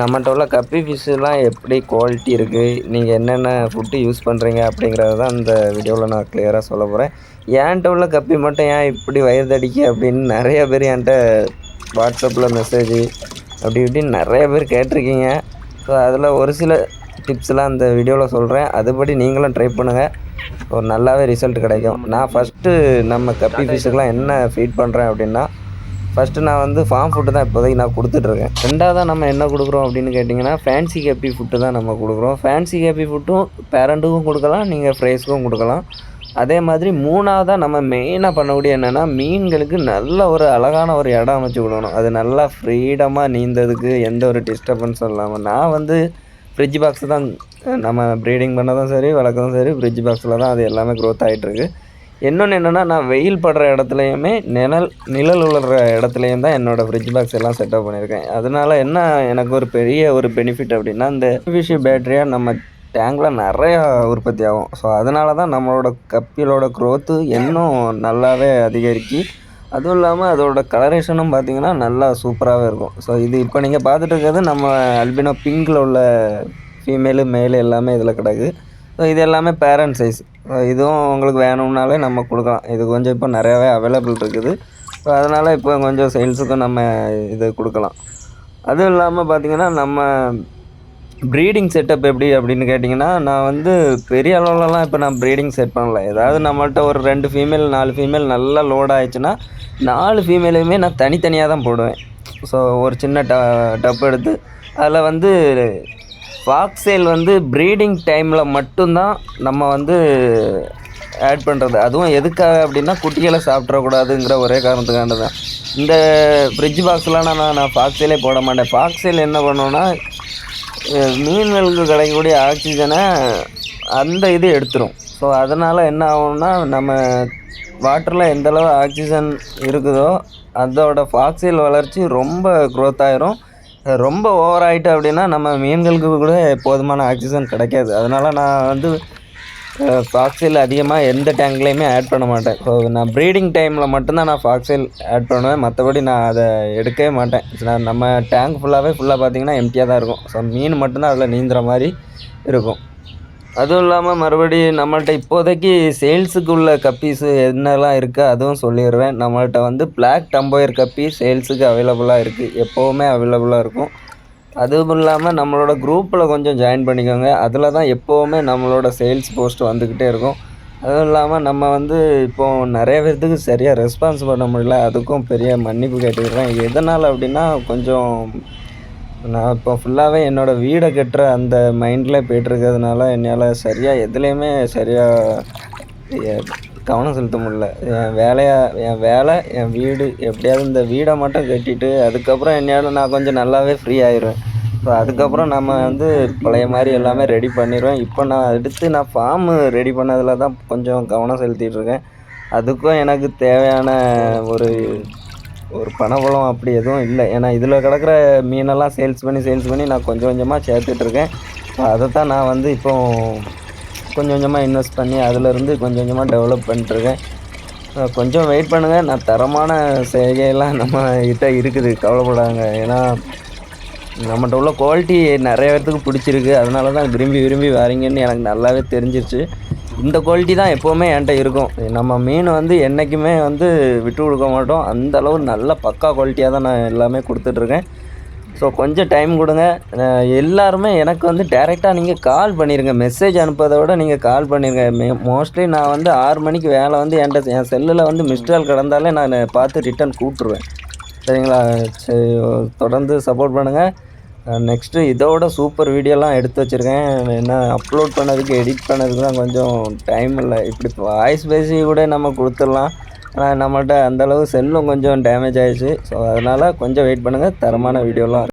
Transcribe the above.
நம்மகிட்ட உள்ள கப்பி ஃபிஷ்ஷுலாம் எப்படி குவாலிட்டி இருக்குது நீங்கள் என்னென்ன ஃபுட்டு யூஸ் பண்ணுறீங்க அப்படிங்கிறத தான் இந்த வீடியோவில் நான் கிளியராக சொல்ல போகிறேன் என்கிட்ட உள்ள கப்பி மட்டும் ஏன் இப்படி வயிறு தடிக்க அப்படின்னு நிறைய பேர் என்கிட்ட வாட்ஸ்அப்பில் மெசேஜ் அப்படி இப்படின்னு நிறைய பேர் கேட்டிருக்கீங்க. ஸோ அதில் ஒரு சில டிப்ஸ்லாம் அந்த வீடியோவில் சொல்கிறேன் அதுபடி நீங்களும் ட்ரை பண்ணுங்கள் ஒரு நல்லாவே ரிசல்ட் கிடைக்கும். நான் ஃபஸ்ட்டு நம்ம கப்பி ஃபிஷ்ஷுக்கெலாம் என்ன ஃபீட் பண்ணுறேன் அப்படின்னா ஃபஸ்ட்டு நான் வந்து ஃபார்ம் ஃபுட்டு தான் இப்போதைக்கு நான் கொடுத்துட்ருக்கேன். ரெண்டாவதாக நம்ம என்ன கொடுக்குறோம் அப்படின்னு கேட்டிங்கன்னா ஃபேன்சி கேப்பி ஃபுட்டு தான் நம்ம கொடுக்குறோம். ஃபேன்சி கேப்பி ஃபுட்டும் பேரண்ட்டுக்கும் கொடுக்கலாம் நீங்கள் ஃப்ரைஸ்க்கும் கொடுக்கலாம். அதே மாதிரி மூணாவதாக நம்ம மெயினாக பண்ணக்கூடிய என்னென்னா மீன்களுக்கு நல்ல ஒரு அழகான ஒரு இடம் அமைச்சு விடணும் அது நல்லா ஃப்ரீடமாக நீந்ததுக்கு எந்த ஒரு டிஸ்டர்பன்ஸும் இல்லாமல் நான் வந்து ஃப்ரிட்ஜ் பாக்ஸ் தான் நம்ம ப்ரீடிங் பண்ணதும் சரி வளர்க்கறதும் சரி ஃப்ரிட்ஜ் பாக்ஸில் தான் அது எல்லாமே க்ரோத் ஆகிட்டுருக்கு இன்னொன்று என்னென்னா நான் வெயில் படுற இடத்துலையுமே நிழல் நிழல் உழுற இடத்துலையும் தான் என்னோடய ஃப்ரிட்ஜ் பாக்ஸ் எல்லாம் செட்டப் பண்ணியிருக்கேன். அதனால என்ன எனக்கு ஒரு பெரிய ஒரு பெனிஃபிட் அப்படின்னா இந்த பிவிசி பேட்டரியாக நம்ம டேங்கில் நிறையா உற்பத்தி ஆகும். ஸோ அதனால தான் நம்மளோட கப்பிலோட க்ரோத்து இன்னும் நல்லாவே அதிகரிக்கு அதுவும் இல்லாமல் அதோட கலரேஷனும் பார்த்தீங்கன்னா நல்லா சூப்பராகவே இருக்கும். ஸோ இது இப்போ நீங்கள் பார்த்துட்டு இருக்கிறது நம்ம அல்பினோ பிங்கில் உள்ள ஃபீமேலு மேலு எல்லாமே இதில் கிடக்கு. ஸோ இது எல்லாமே பேரண்ட் சைஸ் இதுவும் உங்களுக்கு வேணும்னாலே நம்ம கொடுக்கலாம். இது கொஞ்சம் இப்போ நிறையாவே அவைலபிள் இருக்குது. ஸோ அதனால் இப்போ கொஞ்சம் சேல்ஸுக்கும் நம்ம இது கொடுக்கலாம். அதுவும் இல்லாமல் பார்த்திங்கன்னா நம்ம ப்ரீடிங் செட்டப் எப்படி அப்படின்னு கேட்டிங்கன்னா நான் வந்து பெரிய அளவுலலாம் இப்போ நான் ப்ரீடிங் செட் பண்ணல. ஏதாவது நம்மள்கிட்ட ஒரு ரெண்டு ஃபீமேல் நாலு ஃபீமேல் நல்லா லோட் ஆயிடுச்சுன்னா நாலு ஃபீமேலையுமே நான் தனித்தனியாக தான் போடுவேன். ஸோ ஒரு சின்ன ட டப் எடுத்து அதில் வந்து ஃபாக்ஸேல் வந்து ப்ரீடிங் டைமில் மட்டும்தான் நம்ம வந்து ஆட் பண்ணுறது அதுவும் எதுக்காக அப்படின்னா குட்டிகளை சாப்பிட்றக்கூடாதுங்கிற ஒரே காரணத்துக்காண்டு தான் இந்த ஃப்ரிட்ஜ் பாக்ஸ்லாம் நான் நான் ஃபாக்ஸேலே போட மாட்டேன். ஃபாக்ஸேல் என்ன பண்ணோன்னா மீன்களுக்கு கிடைக்கக்கூடிய ஆக்சிஜனை அந்த இது எடுத்துரும். ஸோ அதனால் என்ன ஆகும்னா நம்ம வாட்டரில் எந்தளவு ஆக்சிஜன் இருக்குதோ அதோட ஃபாக்ஸில் வளர்ச்சி ரொம்ப க்ரோத் ஆயிரும். ரொம்ப ஓவர் ஆகிட்டு அப்படின்னா நம்ம மீன்களுக்கு கூட போதுமான ஆக்சிஜன் கிடைக்காது. அதனால் நான் வந்து ஃபாக்ஸில் அதிகமாக எந்த டேங்க்லேயுமே ஆட் பண்ண மாட்டேன். ஸோ நான் ப்ரீடிங் டைமில் மட்டும்தான் நான் ஃபாக்ஸில் ஆட் பண்ணுவேன். மற்றபடி நான் அதை எடுக்கவே மாட்டேன். நான் நம்ம டேங்க் ஃபுல்லாகவே ஃபுல்லாக பார்த்தீங்கன்னா எம்டியாக தான் இருக்கும். ஸோ மீன் மட்டும்தான் அதில் நீந்துற மாதிரி இருக்கும். அதுவும் இல்லாமல் மறுபடி நம்மள்ட்ட இப்போதைக்கு சேல்ஸுக்கு உள்ள கப்பீஸு என்னெல்லாம் இருக்கோ அதுவும் சொல்லிடுவேன் நம்மள்ட்ட வந்து பிளாக் டம்போயர் கப்பி சேல்ஸுக்கு அவைலபிளாக இருக்குது எப்போவுமே அவைலபிளாக இருக்கும். அதுவும் இல்லாமல் நம்மளோட குரூப்பில் கொஞ்சம் ஜாயின் பண்ணிக்கோங்க. அதில் தான் எப்போவுமே நம்மளோட சேல்ஸ் போஸ்ட் வந்துக்கிட்டே இருக்கும். அதுவும் இல்லாமல் நம்ம வந்து இப்போ நிறைய பேர்த்துக்கு சரியாக ரெஸ்பான்ஸ் பண்ண முடியல. அதுக்கும் பெரிய மன்னிப்பு கேட்டுக்கிறேன். எதனால் அப்படின்னா கொஞ்சம் நான் இப்போ ஃபுல்லாகவே என்னோடய வீடை கட்டுற அந்த மைண்டில் போய்ட்டுருக்கிறதுனால என்னால் சரியாக எதுலேயுமே சரியாக கவனம் செலுத்த முடியல. என் வேலையாக என் வேலை என் வீடு எப்படியாவது இந்த வீடை மட்டும் கட்டிட்டு அதுக்கப்புறம் என்னால் நான் கொஞ்சம் நல்லாவே ஃப்ரீ ஆயிடுவேன். ஸோ அதுக்கப்புறம் நம்ம வந்து பழைய மாதிரி எல்லாமே ரெடி பண்ணிடுவேன் இப்போ நான் அடுத்து நான் ஃபார்மு ரெடி பண்ணதில் தான் கொஞ்சம் கவனம் செலுத்திட்டுருக்கேன் அதுக்கும் எனக்கு தேவையான ஒரு ஒரு பணபலம் அப்படி எதுவும் இல்லை. ஏன்னா இதில் கிடக்கிற மீனெல்லாம் சேல்ஸ் பண்ணி சேல்ஸ் பண்ணி நான் கொஞ்சம் கொஞ்சமாக சேர்த்துட்ருக்கேன் அதை தான் நான் வந்து இப்போ கொஞ்சம் கொஞ்சமாக இன்வெஸ்ட் பண்ணி அதிலேருந்து கொஞ்சம் கொஞ்சமாக டெவலப் பண்ணிட்டுருக்கேன் கொஞ்சம் வெயிட் பண்ணுங்கள் நான் தரமான செய்கையெல்லாம் நம்ம கிட்ட இருக்குது. கவலைப்படாங்க. ஏன்னா நம்மகிட்ட உள்ள குவாலிட்டி நிறைய பேர்த்துக்கு பிடிச்சிருக்கு. அதனால தான் விரும்பி விரும்பி வரீங்கன்னு எனக்கு நல்லாவே தெரிஞ்சிருச்சு. இந்த குவாலிட்டி தான் எப்போவுமே என்கிட்ட இருக்கும். நம்ம மீன் வந்து என்றைக்குமே வந்து விட்டு கொடுக்க மாட்டோம். அந்த அளவு நல்ல பக்கா குவாலிட்டியாக தான் நான் எல்லாமே கொடுத்துட்ருக்கேன். ஸோ கொஞ்சம் டைம் கொடுங்க. எல்லாருமே எனக்கு வந்து டேரெக்டாக நீங்கள் கால் பண்ணிடுங்க மெசேஜ் அனுப்புறதை விட நீங்கள் கால் பண்ணிடுங்க மோஸ்ட்லி நான் வந்து ஆறு மணிக்கு வேலை வந்து என்கிட்ட என் செல்லில் வந்து மிஸ்டால் கிடந்தாலே நான் பார்த்து ரிட்டன் கூப்பிட்ருவேன் சரிங்களா? சரி தொடர்ந்து சப்போர்ட் பண்ணுங்கள் நெக்ஸ்ட்டு இதோட சூப்பர் வீடியோலாம் எடுத்து வச்சுருக்கேன். என்ன அப்லோட் பண்ணதுக்கு எடிட் பண்ணதுக்கு தான் கொஞ்சம் டைம் இல்லை. இப்படி வாய்ஸ் பேசி கூட நம்ம கொடுத்துடலாம். ஆனால் நம்மள்கிட்ட அந்தளவு செல்லும் கொஞ்சம் டேமேஜ் ஆகிடுச்சு ஸோ அதனால் கொஞ்சம் வெயிட் பண்ணுங்கள் தரமான வீடியோலாம்